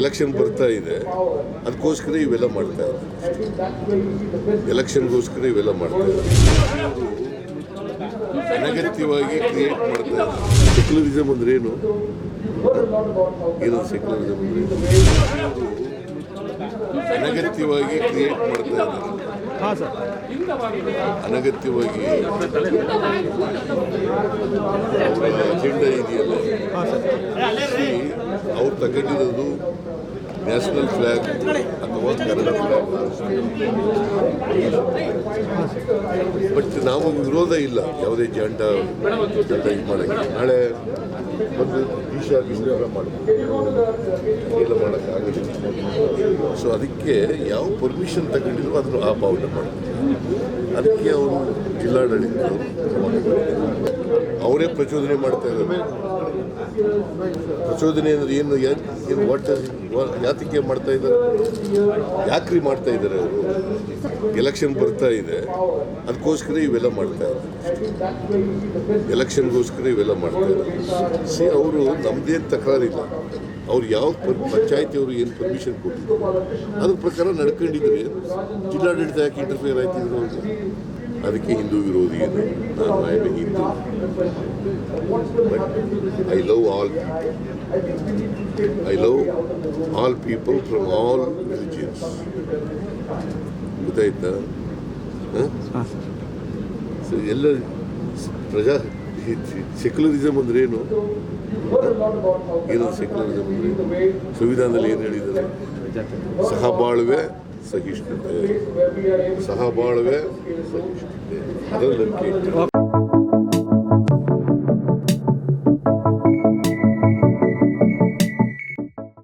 Election ಬರ್ತಾ ಇದೆ. ಅದಕ್ಕೋಸ್ಕರ ಇವೆಲ್ಲ ಮಾಡ್ತಾ ಇದ್ದಾರೆ. ಎಲೆಕ್ಷನ್ಗೋಸ್ಕರ ಇವೆಲ್ಲ ಮಾಡ್ತಾ ಇದ್ದಾರೆ. ಅನಗತ್ಯವಾಗಿ ಕ್ರಿಯೇಟ್ ಮಾಡ್ತಾ ಇದ್ದಾರೆ. ಸೆಕ್ಯುಲರಿಸಮ್ ಅಂದ್ರೆ ಏನು? ಏನು ಸೆಕ್ಯುಲರಿಸಮ್ ಅಂದ್ರೆ? ಅನಗತ್ಯವಾಗಿ ಕ್ರಿಯೇಟ್ ಮಾಡ್ತಾ ಇದ್ದಾರೆ. ಅನಗತ್ಯವಾಗಿ ಅಜೆಂಡಾ ಇದೆಯಲ್ಲ. ಅವ್ರು ತಗೊಂಡಿರೋದು ನ್ಯಾಷನಲ್ ಫ್ಲಾಗ್ ಅಥವಾ ಕನ್ನಡ ಬಟ್ ನಾವು ವಿರೋಧ ಇಲ್ಲ, ಯಾವುದೇ ಜಂಡ ಜಂಡ ಇದು ಮಾಡೋಕ್ಕೆ. ನಾಳೆ ಒಂದು ಈಶಾ ಗಿಂಡ ಮಾಡಬೇಕು. ಮಾಡೋಕ್ಕಾಗಲ್ಲ. ಸೊ ಅದಕ್ಕೆ ಯಾವ ಪರ್ಮಿಷನ್ ತಗೊಂಡಿದ್ರು ಅದನ್ನು ಆ ಪಾವನೆ ಮಾಡಬೇಕು ಅದಕ್ಕೆ ಅವರು ಜಿಲ್ಲಾಡಳಿತ ಅವರೇ ಪ್ರಚೋದನೆ ಮಾಡ್ತಾ ಇದ್ದಾರೆ. ಪ್ರಚೋದನೆ ಅಂದರೆ ಏನು? ಏನು ವಾಟ್ ಯಾತಕ್ಕೆ ಮಾಡ್ತಾ ಇದ್ದಾರೆ? ಯಾಕ್ರಿ ಮಾಡ್ತಾ ಇದ್ದಾರೆ ಅವರು? ಎಲೆಕ್ಷನ್ ಬರ್ತಾ ಇದೆ. ಅದಕ್ಕೋಸ್ಕರ ಇವೆಲ್ಲ ಮಾಡ್ತಾ ಇದ್ದಾರೆ. ಎಲೆಕ್ಷನ್ಗೋಸ್ಕರ ಇವೆಲ್ಲ ಮಾಡ್ತಾ ಇದ್ದಾರೆ. ಸಿ ಅವರು ನಮ್ದೇನು ತಕರಾರಿಲ್ಲ. ಅವ್ರು ಯಾವ ಪಂಚಾಯತಿಯವರು ಏನು ಪರ್ಮಿಷನ್ ಕೊಟ್ಟಿದ್ದಾರೆ ಅದ್ರ ಪ್ರಕಾರ ನಡ್ಕೊಂಡಿದ್ರೆ ಜಿಲ್ಲಾಡಳಿತ ಯಾಕೆ ಇಂಟರ್ಫಿಯರ್ ಆಯ್ತಿದ್ರು ಅದಕ್ಕೆ ಹಿಂದೂ ವಿರೋಧಿ ಏನು? ನಾನು I am Hindu but I love all I love all people from all religions ಗೊತ್ತಾಯ್ತಾ? ಸೊ ಎಲ್ಲ ಪ್ರಜಾ ಸೆಕ್ಯುಲರಿಸಮ್ ಅಂದ್ರೆ ಏನು? ಏನು ಸೆಕ್ಯುಲರಿಸಮ್ ಅಂದ್ರೆ? ಸಂವಿಧಾನದಲ್ಲಿ ಏನು ಹೇಳಿದ್ದಾರೆ? ಸಹಬಾಳ್ವೆ ಸಹಿಷ್ಣುತೆ. ಸಹಬಾಳ್ವೆ ಸಹಿಷ್ಣುತೆ. ಅದರಲ್ಲಿ ನಂಬಿಕೆ